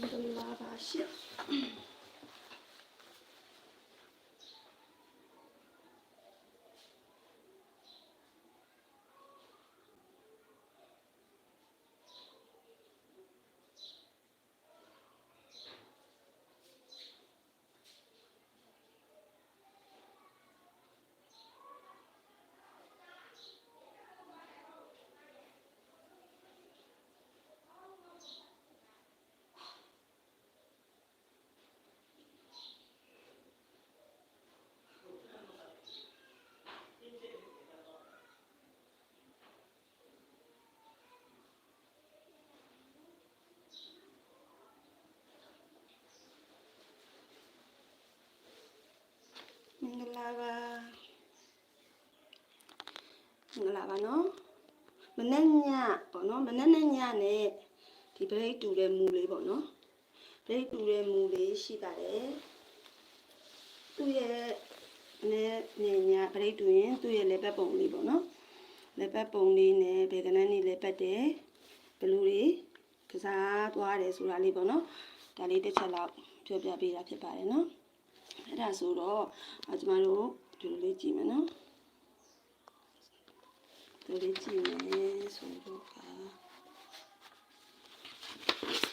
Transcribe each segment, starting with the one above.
မင်္ဂလာပါရှ မင်္ဂလာပါမင်္ဂလာပါနော်မနေ့ညပေါ့နော်မနေ့နဲ့ညနဲ့ဒီဘရိတ်တူတဲ့မူလေးပေါ့နော်ဘရိတ်တူတဲ့မူလေးရှိပါတယ်သူ့ရဲ့နဲ့နေညဘရိတ်တူရင်သူ့ရဲ့လက်ပတ်ပုံလေးပေါ့နော်လက်ပတ်ပုံလေးနဲ့ဘယ်ကနန်းနေလက်ပတ်တယ်ဘလူတွေကစားသွားတယ်ဆိုတာလေးပေါ့နော်ဒါလေးတစ်ချက်လောက်ပြောပြပေးတာဖြစ်ပါတယ်နော် အဲ့ဒါဆိုတော့အကျမတို့ဒီလိုလေးကြည့်မယ်နော်ဒီလိုလေးကြည့်မယ်ဆိုတော့က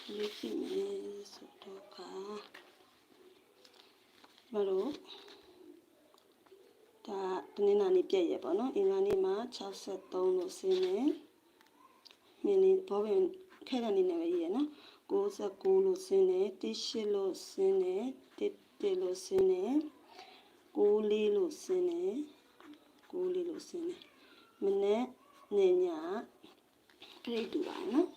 ဒီလေးကြည့်မယ်ဆိုတော့ကမလို့ဒါတနင်္လာနေ့ပြည့်ရပေါ့နော်အင်္ဂါနေ့မှာ63လို့ဆင်းနေမြင်းလေးဘောပင်ခဲတဲ့နေနဲ့ပဲရေးရနော် 69လို့ဆင်းနေ18လို့ဆင်းနေ1လို့ဆင်းနေ94လို့ဆင်းနေ94လို့ဆင်းနေမနေ့နေညပြိတ်တူပါနော်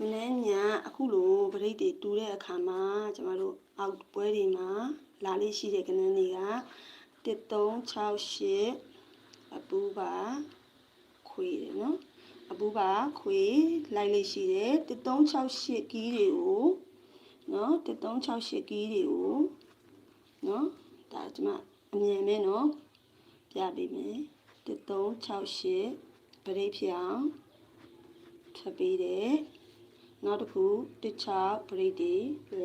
မနေ့ညအခုလိုပြိတ်တွေတူတဲ့အခါမှာကျမတို့အောက်ပွဲတွေမှာလာလေးရှိတဲ့ကနန်းတွေက1368အပူပါခွေတယ်နော် အပူပါခွေလိုက်လေးရှိတယ်1368ကီးတွေကိုနော်1368ကီးတွေကိုနော်ဒါကျမအမြင်မဲ့နော်ပြပေးမယ်1368ပရိတ်ဖြောင်ထပ်ပေးတယ်နောက်တစ်ခု16ပရိတ်တွေ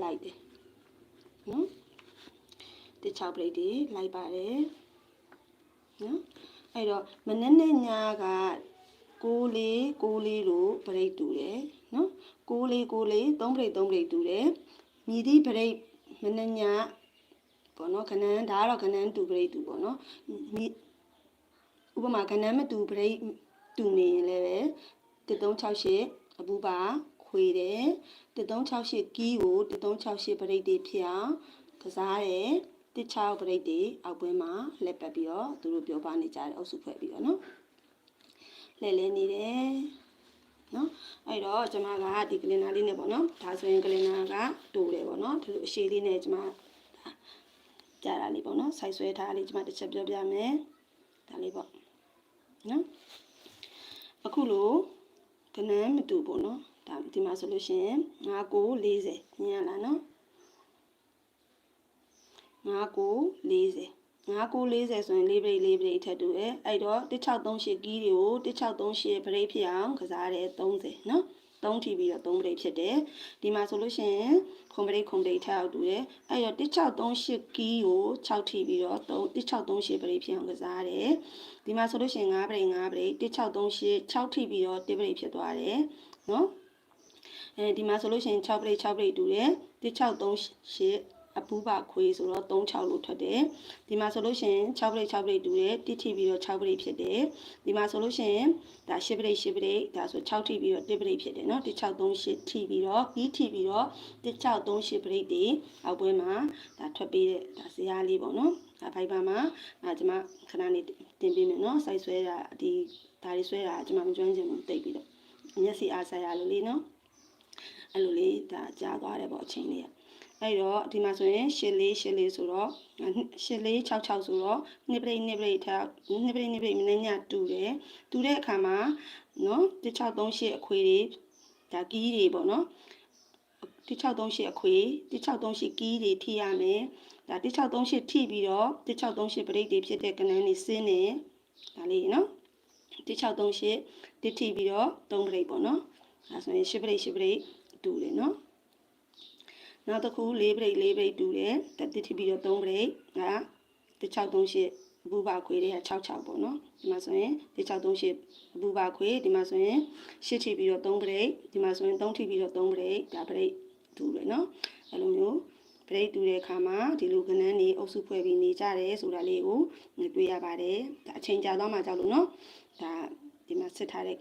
လိုက်တယ်နော်16ပရိတ်တွေလိုက်ပါတယ်နော်အဲ့တော့မနေ့နေ့ညက 6လေး6လေးလို့ပရိတ်တူတယ်နော်6လေး6လေး3ပရိတ်3ပရိတ်တူတယ်မြည်သည့်ပရိတ်မနေ့ညပေါ့နော်ခဏန်းဒါကတော့ခဏန်းတူပရိတ်တူပေါ့နော်မြည်ဥပမာခဏန်းမတူပရိတ်တူနေရင်လည်းပဲ1368အပူပါခွေတယ်1368ကီးကို1368ပရိတ်တွေဖြစ်အောင်ကစားတယ်16ပရိတ်တွေအောက်ပွဲမှာလက်ပတ်ပြီးတော့သူတို့ပြောပါနေကြတယ်အုပ်စုဖွဲ့ပြီးတော့နော် လဲလဲနေတယ်နော်အဲ့တော့ကျွန်မကဒီကလင်နာလေးနဲ့ပေါ့နော်ဒါဆိုရင်ကလင်နာကတူတယ်ပေါ့နော်ဒီလိုအရှိလေးနဲ့ကျွန်မကြားတာလေးပေါ့နော်စိုက်ဆွဲထားလေးကျွန်မတစ်ချက်ပြောပြမယ်ဒါလေးပေါ့နော်အခုလိုကနန်းမတူပေါ့နော်ဒါဒီမှာဆိုလို့ရှိရင်9 9 40မြင်ရလားနော်9 9 40 5940ဆိုရင်၄ပရိတ်၄ပရိတ်ထပ်တူတယ်အဲ့တော့1638ကီးတွေကို1638ပရိတ်ဖြစ်အောင်ကစားတယ်30နော်3ထီပြီးတော့3ပရိတ်ဖြစ်တယ်ဒီမှာဆိုလို့ရှိရင်ခွန်ပရိတ်ခွန်ပရိတ်ထပ်အောင်တူတယ်အဲ့တော့1638ကီးကို6ထီပြီးတော့1638ပရိတ်ဖြစ်အောင်ကစားတယ်ဒီမှာဆိုလို့ရှိရင်5ပရိတ်5ပရိတ်1638 6ထီပြီးတော့1ပရိတ်ဖြစ်သွားတယ်နော်အဲဒီမှာဆိုလို့ရှိရင်6ပရိတ်6ပရိတ်တူတယ်1638 အပူပါခွေဆိုတော့36လို့ထွက်တယ်ဒီမှာဆိုလို့ရှိရင်6ပရိတ်6ပရိတ်တူတယ်တစ်ထိပြီးတော့6ပရိတ်ဖြစ်တယ်ဒီမှာဆိုလို့ရှိရင်ဒါ10ပရိတ်10ပရိတ်ဒါဆို6ထိပြီးတော့1ပရိတ်ဖြစ်တယ်เนาะ1638ထိပြီးတော့ပြီးထိပြီးတော့1638ပရိတ်တွေအောက်ပွဲမှာဒါထွက်ပေးတဲ့ဒါဇရာလေးပေါ့เนาะဒါဖိုက်ပါမှာဒါကျွန်မခဏနေတင်ပေးမယ်เนาะစိုက်ဆွဲတာဒီဒါလေးဆွဲတာကျွန်မမကျွမ်းချင်ဘူးတိတ်ပြီးတော့မျက်စိအားဆိုင်ရလို့လေးเนาะအဲ့လိုလေးဒါကြားသွားတယ်ပေါ့အချိန်လေးက အဲ့တော့ဒီမှာဆိုရင်ရှစ်လေးရှစ်လေးဆိုတော့ရှစ်လေး66ဆိုတော့နှစ်ပရိတ်နှစ်ပရိတ်ထားနှစ်ပရိတ်နှစ်ပရိတ်မင်းညတူတယ်တူတဲ့အခါမှာနော်1638အခွေတွေဒါကီးတွေပေါ့နော်1638အခွေ1638ကီးတွေထိရမယ်ဒါ1638ထိပြီးတော့1638ပရိတ်တွေဖြစ်တဲ့ကနန်းတွေစင်းနေဒါလေးနော်1638တစ်ထိပြီးတော့3ပရိတ်ပေါ့နော်ဒါဆိုရင်10ပရိတ်10ပရိတ်တူတယ်နော် နောက်တစ်ခု၄ပရိတ်၄ပရိတ်တူတယ်တစ်ထိပြီးတော့3ပရိတ်က1638ဘူပါခွေတွေက66ပေါ့နော်ဒီမှာဆိုရင်1638ဘူပါခွေဒီမှာဆိုရင်8ထိပြီးတော့3ပရိတ်ဒီမှာဆိုရင်3ထိပြီးတော့3ပရိတ်ဒါပရိတ်တူတယ်နော်အဲ့လိုမျိုးပရိတ်တူတဲ့အခါမှာဒီလိုကဏ္ဍနေအုပ်စုဖွဲ့ပြီးနေကြတယ်ဆိုတာလေးကိုတွေ့ရပါတယ်ဒါအချိန်ကြာသွားမှကြောက်လို့နော်ဒါဒီမှာစစ်ထားတဲ့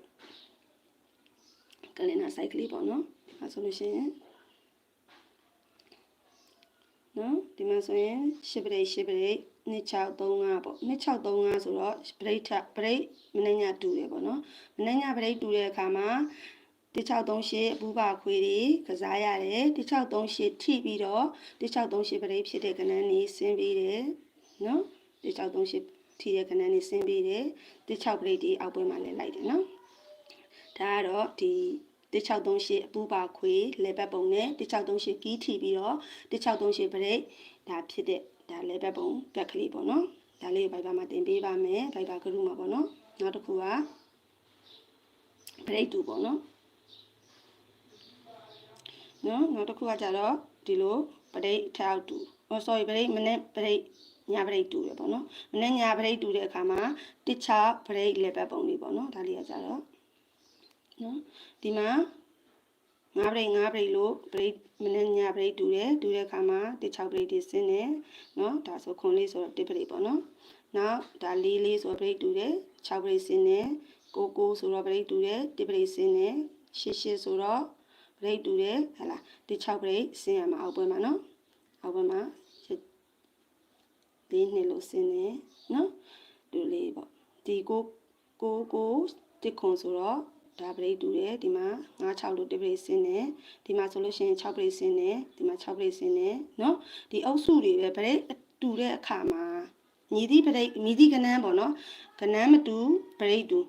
ကလင်နာ site ကလေးပေါ့နော်အဲဆိုလို့ရှိရင် နော်ဒီမှာဆိုရင်ရှစ်ပရိတ်ရှစ်ပရိတ်2635ပေါ့2635ဆိုတော့ပရိတ်ထပရိတ်မနှညတူတယ်ပေါ့နော်မနှညပရိတ်တူတဲ့အခါမှာ1638ဘူပါခွေတွေကစားရတယ်1638ထိပြီးတော့1638ပရိတ်ဖြစ်တဲ့ကဏ္ဍနေဆင်းပြီးတယ်နော်1638ထိတဲ့ကဏ္ဍနေဆင်းပြီးတယ်16ပရိတ်ဒီအောက်ပွဲမှာလည်းလိုက်တယ်နော်ဒါကတော့ဒီ 1638အပူပါခွေလေဘက်ပုံနဲ့1638ကီးထီပြီးတော့1638ပရိတ်ဒါဖြစ်တဲ့ဒါလေဘက်ပုံဘက်ကလေးပေါ့နော်ဒါလေးကိုဘိုက်ပါမှာတင်ပေးပါမယ်ဘိုက်ပါကရုမှာပေါ့နော်နောက်တစ်ခုကပရိတ်တူပေါ့နော်နော်နောက်တစ်ခုကကြတော့ဒီလိုပရိတ်ထောက်တူဟော sorry ပရိတ်မနေ့ပရိတ်ညာပရိတ်တူတယ်ပေါ့နော်မနေ့ညာပရိတ်တူတဲ့အခါမှာတစ်ချပရိတ်လေဘက်ပုံလေးပေါ့နော်ဒါလေးကကြတော့ နော်ဒီမှာငါးပရိတ်ငါးပရိတ်လို့ပရိတ်မနေ့ညပရိတ်တူတယ်တူတဲ့အခါမှာတစ်6ပရိတ်ဒီစင်းတယ်နော်ဒါဆိုခွန်လေးဆိုတော့တစ်ပရိတ်ပေါ့နော်နောက်ဒါလေးလေးဆိုတော့ပရိတ်တူတယ်6ပရိတ်စင်းတယ်ကိုကိုဆိုတော့ပရိတ်တူတယ်တစ်ပရိတ်စင်းတယ်ရှစ်ရှစ်ဆိုတော့ပရိတ်တူတယ်ဟလာတစ်6ပရိတ်စင်းရမှာအောက်ပွဲမှာနော်အောက်ပွဲမှာလေးနှစ်လို့စင်းတယ်နော်ဒီလေးပေါ့ဒီကိုကိုကိုတစ်ခွန်ဆိုတော့ ဒါပရိတ်တူတယ်ဒီမှာ9 6လို့တပရိတ်ဆင်းတယ်ဒီမှာဆိုလို့ရှိရင်6ပရိတ်ဆင်းတယ်ဒီမှာ6ပရိတ်ဆင်းတယ်เนาะဒီအုပ်စုတွေပဲပရိတ်တူတဲ့အခါမှာညီသည့်ပရိတ်မိသည့်ကဏ္ဍပေါ့နော်ကဏ္ဍမတူပရိတ်တူ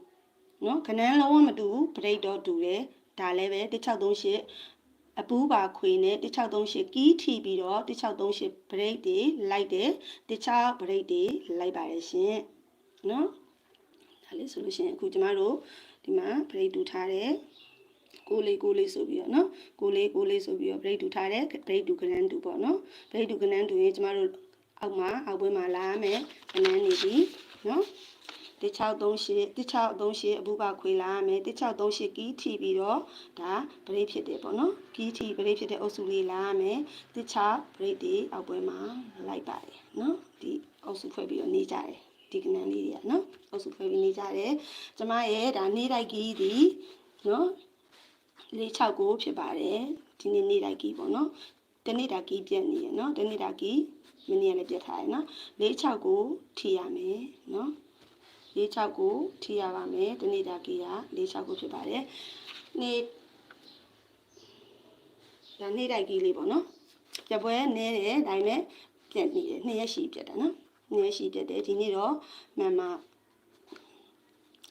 เนาะကဏ္ဍလုံးဝမတူပရိတ်တော့တူတယ်ဒါလည်းပဲ1638အပူးပါခွေနဲ့1638ကီးထီပြီးတော့1638ဘရိတ်တွေလိုက်တယ်တခြားဘရိတ်တွေလိုက်ပါတယ်ရှင်နော်ဒါလေးဆိုလို့ရှိရင်အခုကျမတို့ ဒီမှာ break တူထားတယ်ကိုလေးကိုလေးဆိုပြီးတော့နော်ကိုလေးကိုလေးဆိုပြီးတော့ break တူထားတယ် break တူကနန်းတူပေါ့နော် break တူကနန်းတူရင်ကျမတို့အောက်မှာအောက်ဘွဲမှာလာမယ်ကနန်းနေပြီနော်1638 1638အဘူပါခွေလာရမယ်1638ကီးထီပြီးတော့ဒါဗရိတ်ဖြစ်တယ်ပေါ့နော်ကီးထီဗရိတ်ဖြစ်တဲ့အုပ်စုလေးလာရမယ်16ဗရိတ်တွေအောက်ပွဲမှာလိုက်ပါတယ်နော်ဒီအုပ်စုဖွဲ့ပြီးတော့နေကြတယ် ဒီကနန်းလေးတွေကနော်အုပ်စုဖွဲ့ပြီးနေကြတယ်ကျမရဲ့ဒါနေတိုက်ကီးဒီနော်469ဖြစ်ပါတယ်ဒီနေ့နေတိုက်ကီးပေါ့နော်တနေ့တာကီးပြက်နေရနော်တနေ့တာကီးမနေ့ကလည်းပြက်ထားရနော်469ထိရမယ်နော်469ထိရပါမယ်တနေ့တာကီးက469ဖြစ်ပါတယ်နေ့ဒါနေ့တိုက်ကီးလေးပေါ့နော်ကြပွဲနဲတယ်ဒါပေမဲ့ပြက်နေတယ်နှစ်ရက်ရှိပြက်တာနော် နှစ်ရက်ရှိပြက်တယ်ဒီနေ့တော့မှန်မှ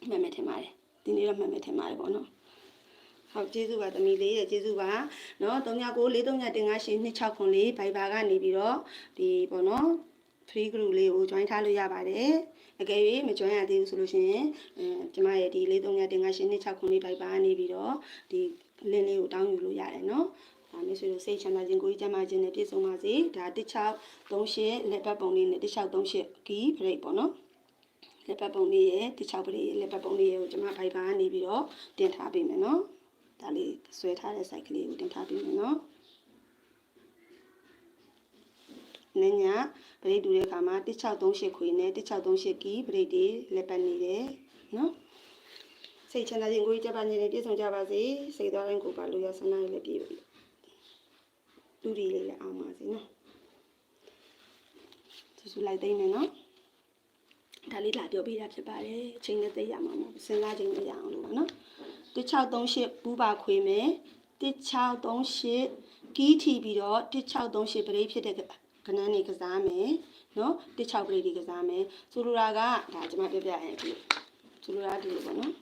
မှန်မယ်ထင်ပါတယ်ဒီနေ့တော့မှန်မယ်ထင်ပါတယ်ပေါ့နော်ဟုတ်ကျေးဇူးပါသမီးလေးရဲ့ကျေးဇူးပါเนาะ39943956ခွန်လေးဘိုင်ဘာကနေပြီးတော့ဒီပေါ့နော် free group လေးကို join ထားလို့ရပါတယ်အကယ်၍မ join ရသေးဘူးဆိုလို့ရှိရင်အဲကျမရဲ့ဒီ433956ခွန်လေးဘိုင်ဘာကနေပြီးတော့ဒီ link လေးကိုတောင်းယူလို့ရတယ်เนาะ ဒါမိတ်ဆွေတို့စိတ်ချမ်းသာခြင်းကိုယ်ကြီးကျမ်းမာခြင်းနဲ့ပြည့်စုံပါစေဒါတစ်ချောက်38လက်ပတ်ပုံလေးနဲ့တစ်ချောက်38ဂီးဘရိတ်ပေါ့နော်လက်ပတ်ပုံလေးရဲ့တစ်ချောက်ပလေးလက်ပတ်ပုံလေးရဲ့ကိုကျွန်မဖိုင်ပါနေပြီးတော့တင်ထားပေးမယ်နော်ဒါလေးဆွဲထားတဲ့ site ကလေးကိုတင်ထားပေးမယ်နော်နညပရိတ်တူတဲ့အခါမှာ1638ခွေနဲ့1638ကီပရိတ်တွေလက်ပတ်နေတယ်နော်စိတ်ချမ်းသာခြင်းကိုယ်ကြပါနေတယ်ပြည့်စုံကြပါစေစိတ်သွားတိုင်းကိုပါလို့ရဆန္ဒနဲ့လည်းပြည့်ပါ လူတွေလေးလည်းအောင်ပါစေနော်သူစုလိုက်သိနေနော်ဒါလေးလာပြောပြတာဖြစ်ပါတယ်အချိန်နဲ့သိရမှာမဟုတ်စဉ်းစားချိန်နဲ့ရအောင်လို့ပါနော်1638ဘူးပါခွေမယ်1638ကီးထီပြီးတော့1638ပရိဖြစ်တဲ့ကနန်းနေကစားမယ်နော်16ပရိဒီကစားမယ်ဆိုလိုတာကဒါကျွန်မပြပြရရင်ဒီဆိုလိုတာဒီလိုပေါ့နော်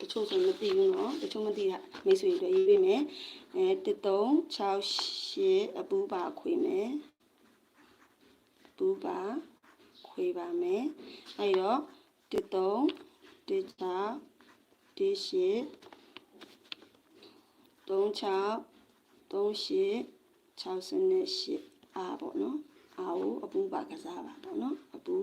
တချို့ဆိုမသိဘူးနော်တချို့မသိတာမိတ်ဆွေတွေရေးပေးမယ် အဲ1368အပူပါခွေမယ်ပူပါခွေပါမယ်အဲ့တော့13 16 1 8 36 36 38 68အားပေါ့နော်အားကိုအပူပါကစားပါပေါ့နော်အပူ